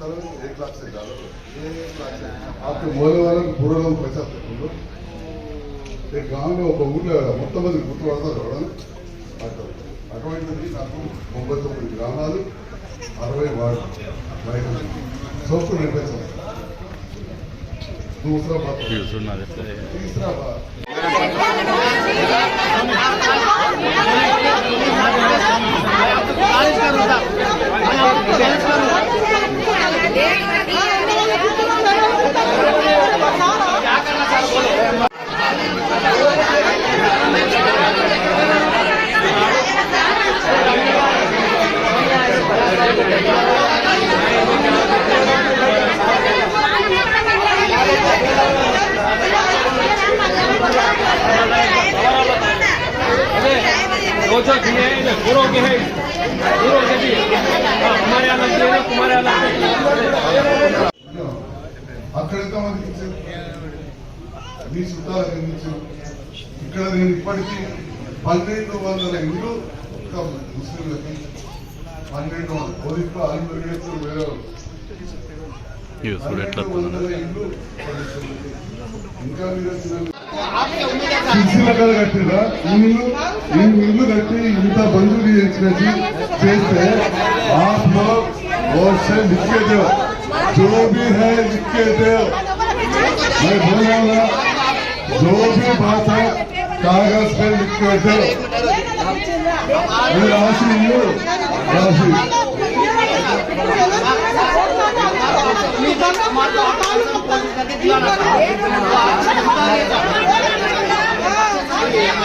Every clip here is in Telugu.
ತರಗತಿ ಏ ಕ್ಲಾಸ್ ಇದ್ದಾರೋ ಏ ಕ್ಲಾಸ್ ಆಕೆ ಮೊದಲ ವಾರ ಪೂರ್ಣ ಪೈಸಾ ತಗೊಂಡು ఈ గ్రామంలో ఒక ఊళ్ళో మొట్టమొదటి గుర్తుపడతారు ఎవడని అటువంటిది నాకు తొంభై తొమ్మిది గ్రామాలు అరవై వార్డు బయట సోపు నిర్మించాలి తీసరాబాద్. गुरु के है गुरु के भी हाँ, हमारे यहाँ लगते हैं तुम्हारे यहाँ लगते हैं అక్కడ ఎంతమందికి ఇచ్చారు నీ చుట్టాలకు ఎన్ని ఇచ్చారు ఇక్కడ నేను ఇప్పటికీ పన్నెండు వందల ఇల్లు ఒక్క ముస్లింలకి పన్నెండు వందల పోలీసులు ఆరు పెరిగేస్తారు వేరే వాళ్ళు. పన్నెండు వందల ఇల్లు పోలీసులకి. ఇంకా మీరు వచ్చిన సిరిసిల్ల కథ కట్టిరా ఇల్లు ఈ ఇల్లు కట్టి ఇంత బంధువులు చేసినట్టు చేస్తే आप लोग और से लिख के दो जो भी है लिख के दो मैं बोल रहा हूँ जो भी बात है कागज पे लिख के दो मैं राशि हूँ राशि Thank you.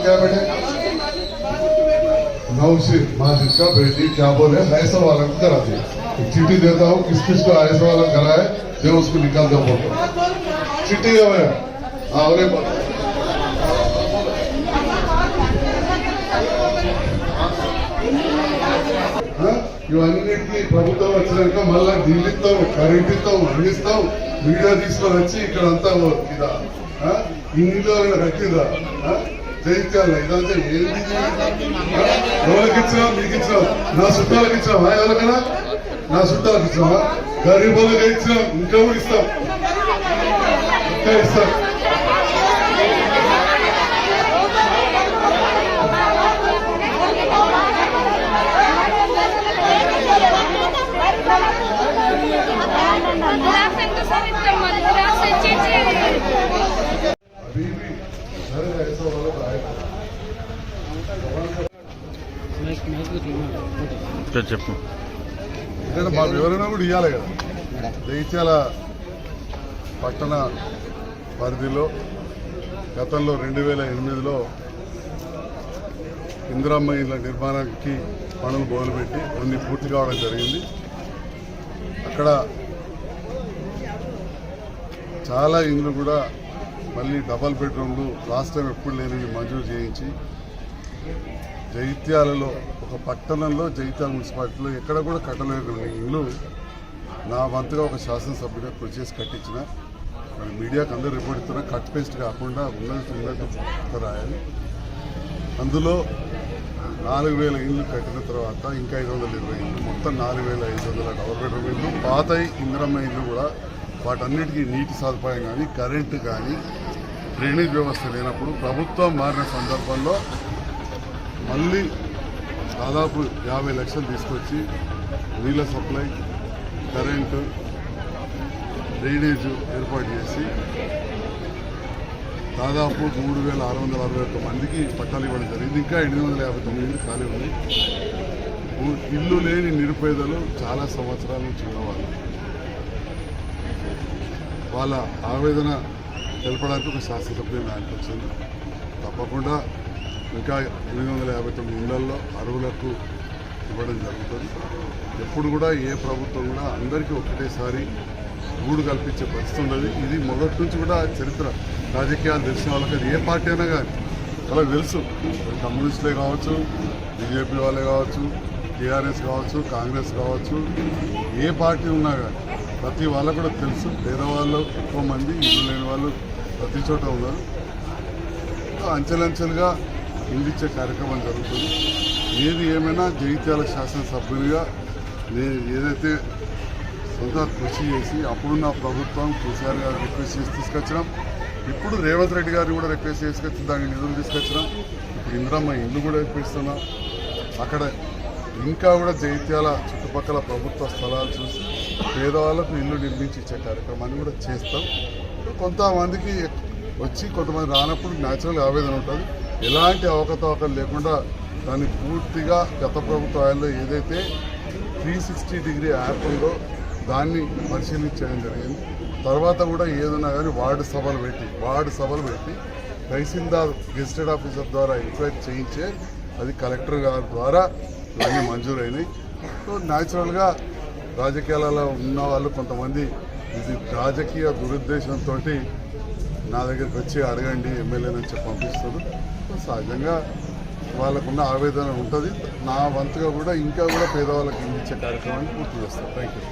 नाम क्या है बेटे नौशीर माजिद का बेटी क्या बोले ऐसा वाला को करा दिया एक चिट्ठी देता हूँ किस किस को ऐसा वाला करा है जो उसको निकाल दो फोटो चिट्ठी है भैया हाँ अरे ఇవన్నిటికీ ప్రభుత్వం వచ్చినాక మళ్ళా నీళ్ళు ఇస్తాం కరెంట్ ఇస్తాం అందిస్తాం మీడియా తీసుకొని వచ్చి ఇక్కడ అంతా ఇదా ఆ? ఈ నీళ్ళు ఎవరైనా కట్టిదా జయించాలి. ఇదంతా ఏంది? ఎవరికి ఇచ్చినా మీకు ఇచ్చినాం నా చుట్టాలకు ఇచ్చినావా ఎవరికైనా? నా చుట్టాలకు ఇచ్చినావా గరీబులకు ఇచ్చినాం. ఇంకా కూడా ఇస్తాం. ఇంకా ఇస్తాం. చెప్పు. ఎందుకంటే మా వివరణ కూడా ఇవ్వాలి కదా. జగిత్యాల పట్టణ పరిధిలో గతంలో రెండు వేల ఎనిమిదిలో ఇందిరమ్మ ఇళ్ళ నిర్మాణానికి పనులు మొదలుపెట్టి కొన్ని పూర్తి కావడం జరిగింది. అక్కడ చాలా ఇండ్లు కూడా మళ్ళీ డబల్ బెడ్రూమ్లు లాస్ట్ టైం ఎప్పుడు లేనివి మంజూరు చేయించి జైత్యాలలో ఒక పట్టణంలో జైత్యాల మున్సిపాలిటీలో ఎక్కడ కూడా కట్టలేని ఇల్లు నా వంతుగా ఒక శాసనసభ్యుగా కృషి చేసి కట్టించిన. మరి అందరూ రిపోర్ట్ ఇస్తున్నా కట్ పేస్ట్ కాకుండా ఉన్నట్టు ఉన్నట్టు రాయాలి. అందులో నాలుగు వేల ఇండ్లు కట్టిన తర్వాత ఇంకా ఐదు వందల ఇరవై ఇండ్లు మొత్తం నాలుగు వేల ఐదు వందల డబల్ బెడ్రూమ్ ఇండ్లు పాత ఇందిరమ్మ ఇండ్లు కూడా వాటన్నిటికీ నీటి సదుపాయం కానీ కరెంటు కానీ డ్రైనేజ్ వ్యవస్థ లేనప్పుడు ప్రభుత్వం మారిన సందర్భంలో మళ్ళీ దాదాపు యాభై లక్షలు తీసుకొచ్చి నీళ్ళ సప్లై కరెంటు డ్రైనేజ్ ఏర్పాటు చేసి దాదాపు మూడు వేల ఆరు వందల అరవై ఒక్క మందికి పట్టాలు ఇవ్వడం జరిగింది. ఇంకా ఎనిమిది వందల యాభై తొమ్మిది మంది ఖాళీ ఉంది. ఇల్లు లేని నిరుపేదలు చాలా సంవత్సరాల నుంచి ఉన్నవాళ్ళు. వాళ్ళ ఆవేదన తెలపడానికి ఒక శాస్త్రసభ్యులు ఆయనకు వచ్చింది. తప్పకుండా ఇంకా ఎనిమిది వందల యాభై తొమ్మిది ఇళ్ళలో అరువులకు ఇవ్వడం జరుగుతుంది. ఎప్పుడు కూడా ఏ ప్రభుత్వం కూడా అందరికీ ఒకటేసారి గూడు కల్పించే పరిస్థితి ఉండదు ఇది మొదటి నుంచి కూడా చరిత్ర. రాజకీయాలు తెలిసిన వాళ్ళకి అది ఏ పార్టీ అయినా కానీ అలా తెలుసు. కమ్యూనిస్టులే కావచ్చు బీజేపీ వాళ్ళే కావచ్చు టీఆర్ఎస్ కావచ్చు కాంగ్రెస్ కావచ్చు ఏ పార్టీ ఉన్నా కానీ ప్రతి వాళ్ళకు కూడా తెలుసు. పేదవాళ్ళు ఎక్కువ మంది ఇల్లు లేని వాళ్ళు ప్రతి చోట ఉన్నారు. అంచెలంచెలుగా ఇండిచ్చే కార్యక్రమం జరుగుతుంది. ఏది ఏమైనా జగిత్యాల శాసనసభ్యునిగా నేను ఏదైతే సొంత కృషి చేసి అప్పుడున్న ప్రభుత్వం కేసీఆర్ గారు రిక్వెస్ట్ చేసి తీసుకొచ్చినాం. ఇప్పుడు రేవంత్ రెడ్డి గారిని కూడా రిక్వెస్ట్ చేసుకొచ్చి దానికి నిధులు తీసుకొచ్చినాం. ఇప్పుడు ఇందిరమ్మ ఇల్లు కూడా ఇప్పిస్తున్నాం. అక్కడ ఇంకా కూడా జైత్యాల చుట్టుపక్కల ప్రభుత్వ స్థలాలు చూసి పేదవాళ్ళకు ఇల్లు నిర్మించి ఇచ్చే కార్యక్రమాన్ని కూడా చేస్తాం. కొంతమందికి వచ్చి కొంతమంది రానప్పుడు న్యాచురల్ ఆవేదన ఉంటుంది. ఎలాంటి అవకతవకలు లేకుండా దాన్ని పూర్తిగా గత ప్రభుత్వాల్లో ఏదైతే త్రీ సిక్స్టీ డిగ్రీ యాప్ ఉందో దాన్ని పరిశీలించడం జరిగింది. తర్వాత కూడా ఏదైనా కానీ వార్డు సభలు పెట్టి వార్డు సభలు పెట్టి తహసీల్దార్ గెజిటెడ్ ఆఫీసర్ ద్వారా ఎంక్వైరీ చేయించే అది కలెక్టర్ గారి ద్వారా ఇవన్నీ మంజూరైనాయి. సో న్యాచురల్గా రాజకీయాలలో ఉన్న వాళ్ళు కొంతమంది ఇది రాజకీయ దురుద్దేశంతో నా దగ్గరికి వచ్చి అడగండి ఎమ్మెల్యేని చెప్పి పంపిస్తారు. సహజంగా వాళ్ళకున్న ఆవేదన ఉంటుంది. నా వంతుగా కూడా ఇంకా కూడా పేదవాళ్ళకి ఇచ్చే కార్యక్రమాన్ని పూర్తి చేస్తాను థ్యాంక్ యూ